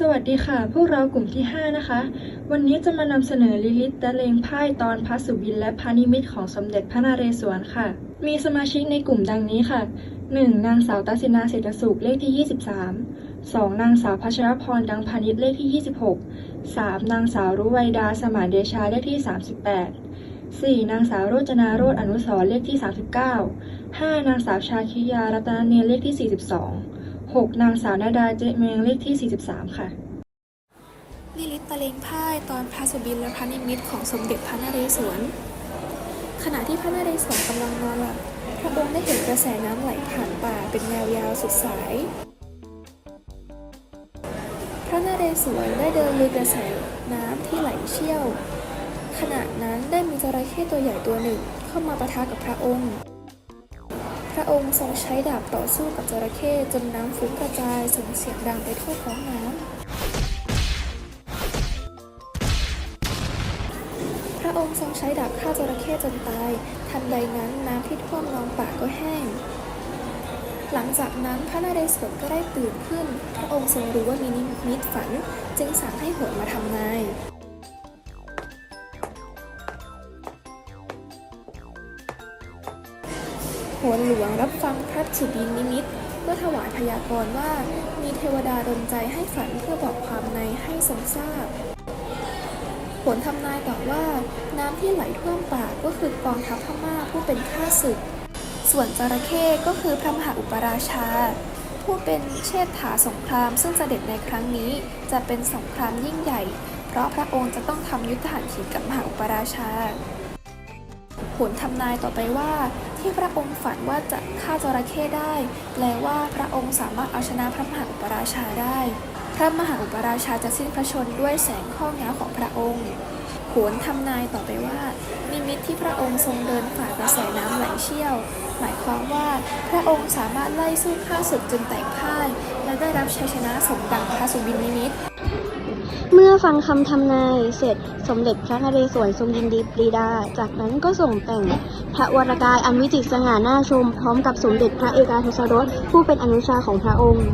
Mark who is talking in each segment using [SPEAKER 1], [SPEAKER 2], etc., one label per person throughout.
[SPEAKER 1] สวัสดีค่ะ พวกเรากลุ่มที่ 5 นะคะ วันนี้จะมานำเสนอลิลิตและเลงไพ่ตอนพระสุบินและพระนิมิตของสมเด็จพระนเรศวรค่ะ มีสมาชิกในกลุ่มดังนี้ค่ะ 1. นางสาวตัสินาเศรษฐสุขเลขที่ 23 2. นางสาวพัชรพรดังพานิชเลขที่ 26 3. นางสาวรุไวดาสมานเดชาเลขที่ 38 4. นางสาวโรจนาโรจอนุสรเลขที่ 39 5. นางสาวชาคิยารัตนเนียนเลขที่ 42 6. นางสาวนาดาเจเมงเลขที่ 43 ค่ะ
[SPEAKER 2] ลิลิตตะเลงพ่ายตอนพระสุบินและพระนิมิตของสมเด็จพระนเรศวร ขณะที่พระนเรศวรกำลังนอนหลับพระองค์ได้เห็นกระแสน้ำไหลผ่านป่าเป็นแนวยาวสุดสาย พระนเรศวรได้เดินลุยกระแสน้ำที่ไหลเชี่ยว ขณะนั้นได้มีจระเข้ตัวใหญ่ตัวหนึ่งเข้ามาปะทะกับพระองค์ ระองค์ทรงใช้ดาบต่อสู้กับจระเข้จนน้ำฟุ้งกระจายส่งเสียงดังไปทั่วท้องน้ำ พระองค์ทรงใช้ดาบฆ่าจระเข้จนตาย ทันใดนั้นน้ำที่ท่วมนองปากก็แห้ง หลังจากนั้นพระนเรศวรก็ได้ตื่นขึ้น พระองค์ทรงรู้ว่ามีนิมิตฝัน จึงสั่งให้โหนมาทำนาย รับฟังพระสุบินนิมิตก็ถวายพยากรณ์ว่า มีเทวดาดลใจให้ฝันเพื่อบอกความในให้ทรงทราบ ผลทำนายบอกว่า น้ำที่ไหลท่วมป่าก็คือกองทัพพม่าผู้เป็นข้าศึก ส่วนจระเข้ก็คือพระมหาอุปราชา ผู้เป็นเชษฐาสงคราม ซึ่งเสด็จในครั้งนี้จะเป็นสงครามยิ่งใหญ่ เพราะพระองค์จะต้องทำยุทธหันถีกับมหาอุปราชา ผลทำนายต่อไปว่า ที่พระองค์ฝันว่าจะฆ่าจระเข้ได้ แปลว่าพระองค์สามารถเอาชนะพระมหาอุปราชาได้ พระมหาอุปราชาจะสิ้นพระชนด้วยแสงข้อง้าของพระองค์โหนทำนายต่อไปว่า นิมิตที่พระองค์ทรงเดินฝ่ากระแสน้ำไหลเชี่ยว หมายความว่าพระองค์สามารถไล่สู้ข้าศึกจนแตกพ่าย และได้รับชัยชนะสมดังพระสุบินนิมิต
[SPEAKER 3] เมื่อฟังคำทำนายเสร็จสมเด็จพระนเรศวรทรงยินดีปรีดา จากนั้นก็ส่งแต่งพระวรกายอันวิจิตรสง่าหน้าชม พร้อมกับสมเด็จพระเอกาทศรสผู้เป็นอนุชาของพระองค์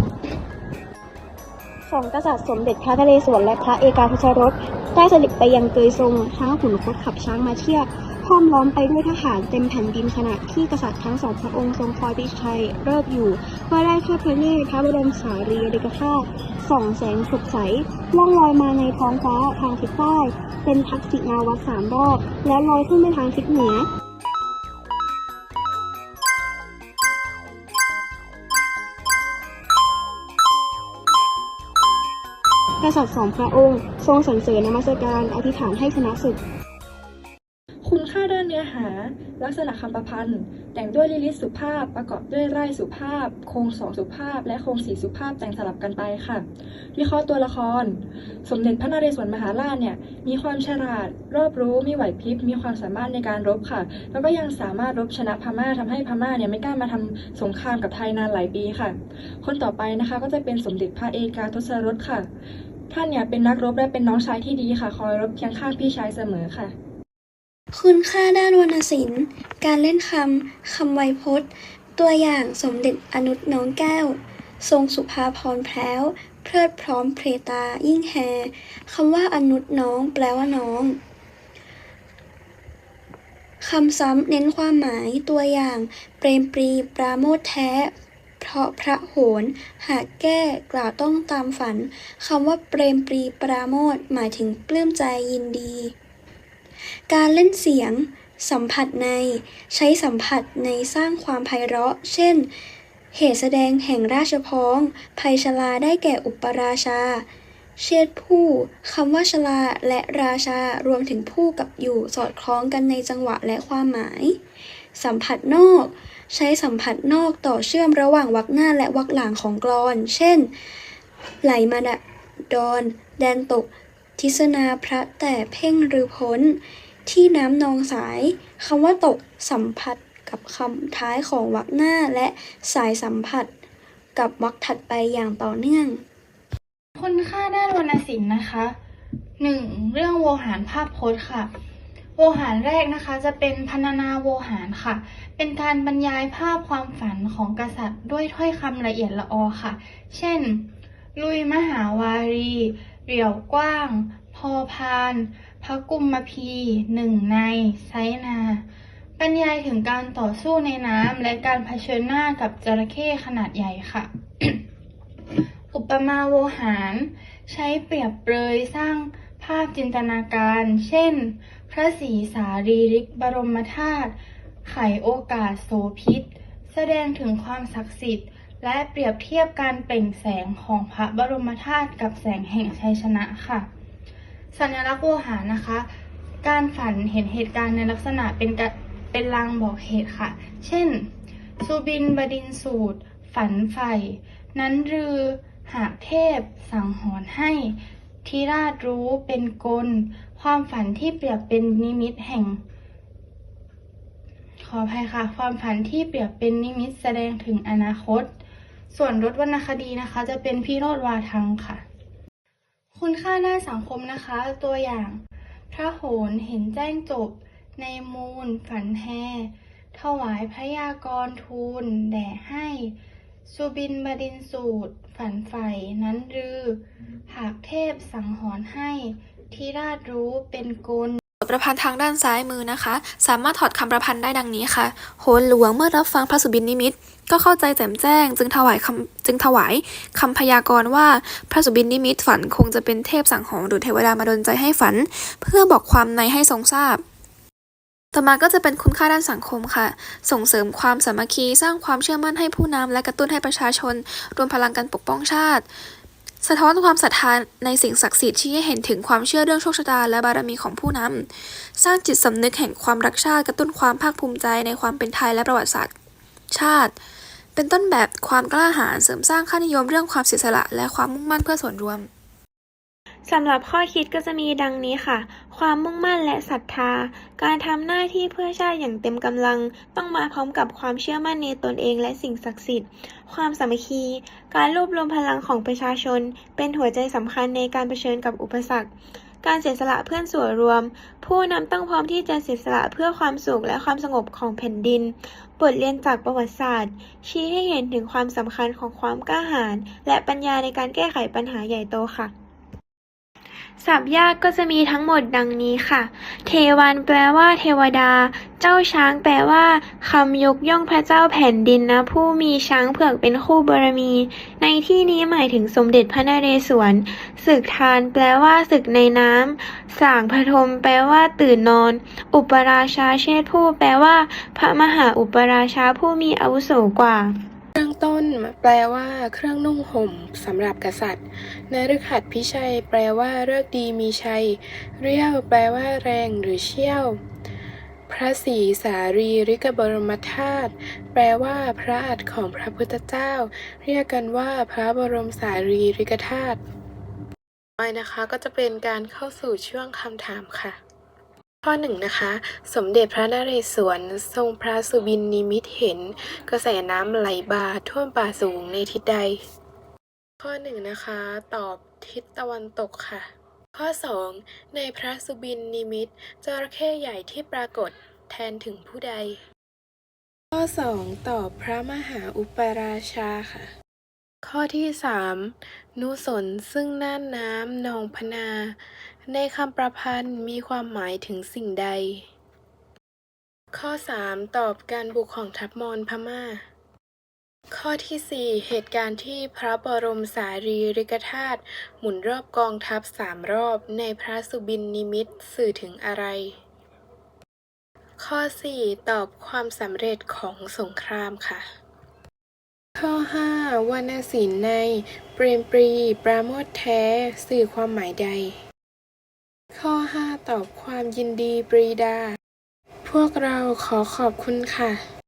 [SPEAKER 3] สองกษัตริย์สมเด็จพระนเรศวรและพระเอกาทศรสได้เสด็จไปยังเกยทรงทั้งขุนคดขับช้างมาเทียบ ห้อมล้อมไปด้วยทหารเต็มแผ่นดินขณะที่กษัตริย์ทั้งสองพระองค์ทรงคอยพิชัยเลิกอยู่เมื่อได้ทอดพระเนตรพระบรมสารีริกธาตุส่องแสงสดใสล่องลอยมาในท้องฟ้าทางทิศใต้เป็นทักษิณาวัดสามรอบ แล้วลอยขึ้นไปทางทิศเหนือกษัตริย์สองพระองค์ ทรงสรรเสริญนมัสการอธิษฐานให้ชนะศึก
[SPEAKER 1] อหา ลักษณะคำประพันธ์ แต่งด้วยลิลิตสุภาพ ประกอบด้วยไร่สุภาพ โครงสองสุภาพ และโครงสี่สุภาพแต่งสลับกันไปค่ะ วิเคราะห์ตัวละคร สมเด็จพระนเรศวรมหาราชเนี่ยมีความฉลาด รอบรู้มีไหวพริบมีความสามารถในการรบค่ะ แล้วก็ยังสามารถรบชนะพม่าทำให้พม่าเนี่ยไม่กล้ามาทำสงครามกับไทยนานหลายปีค่ะ คนต่อไปนะคะก็จะเป็นสมเด็จพระเอกาทศรสค่ะท่านเนี่ยเป็นนักรบและเป็นน้องชายที่ดีค่ะ คอยรบเคียงข้างพี่ชายเสมอค่ะ
[SPEAKER 4] คุณค่าด้านวรรณศิลป์ การเล่นคำ คำไวยพจน์ ตัวอย่างสมเด็จอนุตน้องแก้ว ทรงสุภาพรแพร้ว เพลิดพร้อมเพรตา ยิ่งแฮคำว่าอนุตน้องแปลว่าน้องคำซ้ำเน้นความหมายตัวอย่าง เปรมปรี ปราโมทแท้ เพราะพระโหน หากแก้กล่าวต้องตามฝันคำว่าเปรมปรี ปราโมทหมายถึงปลื้มใจยินดี การเล่นเสียง สัมผัสใน ใช้สัมผัสในสร้างความไพเราะ เช่น เหตุแสดงแห่งราชพ้องภัยชลาได้แก่อุปราชา เชษฐ์ผู้คำว่าชลาและราชารวมถึงผู้กับอยู่สอดคล้องกันในจังหวะและความหมาย สัมผัสนอก ใช้สัมผัสนอกต่อเชื่อมระหว่างวรรคหน้าและวรรคหลังของกลอน เช่น ไหลมาดดอน แดนตก ทิศนาพระแต่เพ่งหรือพ้น ที่น้ำนองสายคำว่าตกสัมผัสกับคำท้ายของวรรคหน้าและสายสัมผัส กับวรรคถัดไปอย่างต่อเนื่อง
[SPEAKER 5] คุณค่าด้านวรรณศิลป์นะคะ 1. เรื่องโวหารภาพพจน์ค่ะ โวหารแรกนะคะจะเป็นพรรณนาโวหารค่ะ เป็นการบรรยายภาพความฝันของกษัตริย์ ด้วยถ้อยคำละเอียดละออค่ะ เช่น ลุยมหาวารี เรี่ยวกว้าง พอพาน พระกุมมพีหนึ่งในไซนา บรรยายถึงการต่อสู้ในน้ำและการเผชิญหน้ากับจระเข้ขนาดใหญ่ค่ะ อุปมาโวหาร ใช้เปรียบเปรยสร้างภาพจินตนาการ เช่น พระศรีสารีริกบรมธาตุไขโอกาสโสพิษ แสดงถึงความศักดิ์สิทธิ์ และเปรียบเทียบการเปล่งแสงของพระบรมธาตุกับแสงแห่งชัยชนะค่ะ สัญลักษณ์โวหารนะคะ การฝันเห็นเหตุการณ์ในลักษณะเป็นเป็นลางบอกเหตุค่ะ เช่น สุบินบดินสูตร ฝันใฝ่นั้นรือหากเทพ สั่งหอนให้ทิราชรู้เป็นกล ความฝันที่เปรียบเป็นนิมิตแห่ง ขออภัยค่ะ ความฝันที่เปรียบเป็นนิมิตแสดงถึงอนาคต ส่วนรถวรรณคดีนะคะ จะเป็นพี่โรดวาทังค่ะ คุณค่าด้านสังคมนะคะ ตัวอย่าง พระโหนเห็นแจ้งจบ ในมูล ฝันแฮถวายพระยากรทูล แด่ให้สุบินบดินสูตร ฝันใฝ่นั้นรือ หากเทพสังหรณ์ให้ที่ราชรู้เป็นกล
[SPEAKER 2] ประพันธ์ทางด้านซ้ายมือนะคะ สามารถถอดคำประพันธ์ได้ดังนี้ค่ะ โหนหลวงเมื่อรับฟังพระสุบินนิมิต ก็เข้าใจแจ่มแจ้ง จึงถวายคำจึงถวายคำพยากรณ์ว่าพระสุบินนิมิตฝันคงจะเป็นเทพสั่งหรณ์หรือเทวดามาดลใจให้ฝัน เพื่อบอกความในให้ทรงทราบต่อมาก็จะเป็นคุณค่าด้านสังคมค่ะ ส่งเสริมความสามัคคี สร้างความเชื่อมั่นให้ผู้นำและกระตุ้นให้ประชาชน รวมพลังกันปกป้องชาติ สะท้อนความศรัทธาในสิ่งศักดิ์สิทธิ์ที่ให้เห็นถึงความเชื่อเรื่องโชคชะตาและบารมีของผู้นำ สร้างจิตสำนึกแห่งความรักชาติกระตุ้นความภาคภูมิใจในความเป็นไทยและประวัติศาสตร์ ชาติ เป็นต้นแบบความกล้าหาญเสริมสร้างค่านิยมเรื่องความเสียสละและความมุ่งมั่นเพื่อส่วนรวม
[SPEAKER 6] สำหรับข้อคิดก็จะมีดังนี้ค่ะ ความมุ่งมั่นและศรัทธา การทำหน้าที่เพื่อชาติอย่างเต็มกำลัง ต้องมาพร้อมกับความเชื่อมั่นในตนเองและสิ่งศักดิ์สิทธิ์ ความสามัคคี การรวบรวมพลังของประชาชน เป็นหัวใจสำคัญในการเผชิญกับอุปสรรคการเสียสละเพื่อส่วนรวม ผู้นำต้องพร้อมที่จะเสียสละเพื่อความสุขและความสงบของแผ่นดิน บทเรียนจากประวัติศาสตร์ ชี้ให้เห็นถึงความสำคัญของความกล้าหาญและปัญญาในการแก้ไขปัญหาใหญ่โตค่ะ ศัพท์ยากก็จะมีทั้งหมดดังนี้ค่ะ เทวันแปลว่าเทวดา เจ้าช้างแปลว่าคำยกย่องพระเจ้าแผ่นดินนะ ผู้มีช้างเผือกเป็นคู่บารมี ในที่นี้หมายถึงสมเด็จพระนเรศวรศึกทานแปลว่าศึกในน้ำสางพทมแปลว่าตื่นนอน อุปราชาเชษผู้แปลว่า พระมหาอุปราชาผู้มีอาวุโสกว่า
[SPEAKER 7] เครื่องต้นแปลว่า เครื่องนุ่งห่มสำหรับกษัตริย์นฤหัสพิชัย แปลว่าเลิกดีมีชัย เรียวแปลว่า แรงหรือเชี่ยว พระศรีสารีริกบรมธาตุแปลว่า พระอัฏฐของพระพุทธเจ้า เรียกกันว่าพระบรมสารีริกธาตุไปนะคะก็จะเป็นการเข้าสู่ช่วงคำถามค่ะ ข้อหนึ่งนะคะ สมเด็จพระนเรศวร ทรงพระสุบินนิมิตเห็น กระแสน้ำไหลบ่าท่วมป่าสูงในทิศใด ข้อหนึ่งนะคะ ตอบทิศตะวันตกค่ะ ข้อสองในพระสุบินนิมิตจระเข้ใหญ่ที่ปรากฏแทนถึงผู้ใด ข้อสองตอบพระมหาอุปราชาค่ะ ข้อที่สามนุสนซึ่งน่านน้ำนองพนา ในคำประพันธ์มีความหมายถึงสิ่งใด ข้อ 3 ตอบการบุกของทัพมอญพม่า ข้อที่ 4 เหตุการณ์ที่พระบรมสารีริกธาตุหมุนรอบกองทัพสามรอบในพระสุบินนิมิตสื่อถึงอะไร ข้อ 4 ตอบความสำเร็จของสงครามค่ะ ข้อ 5 วรรณศิลป์ใน เปรมปรี ปราโมทแท้ สื่อความหมายใด ความยินดีปรีดา พวกเราขอขอบคุณค่ะ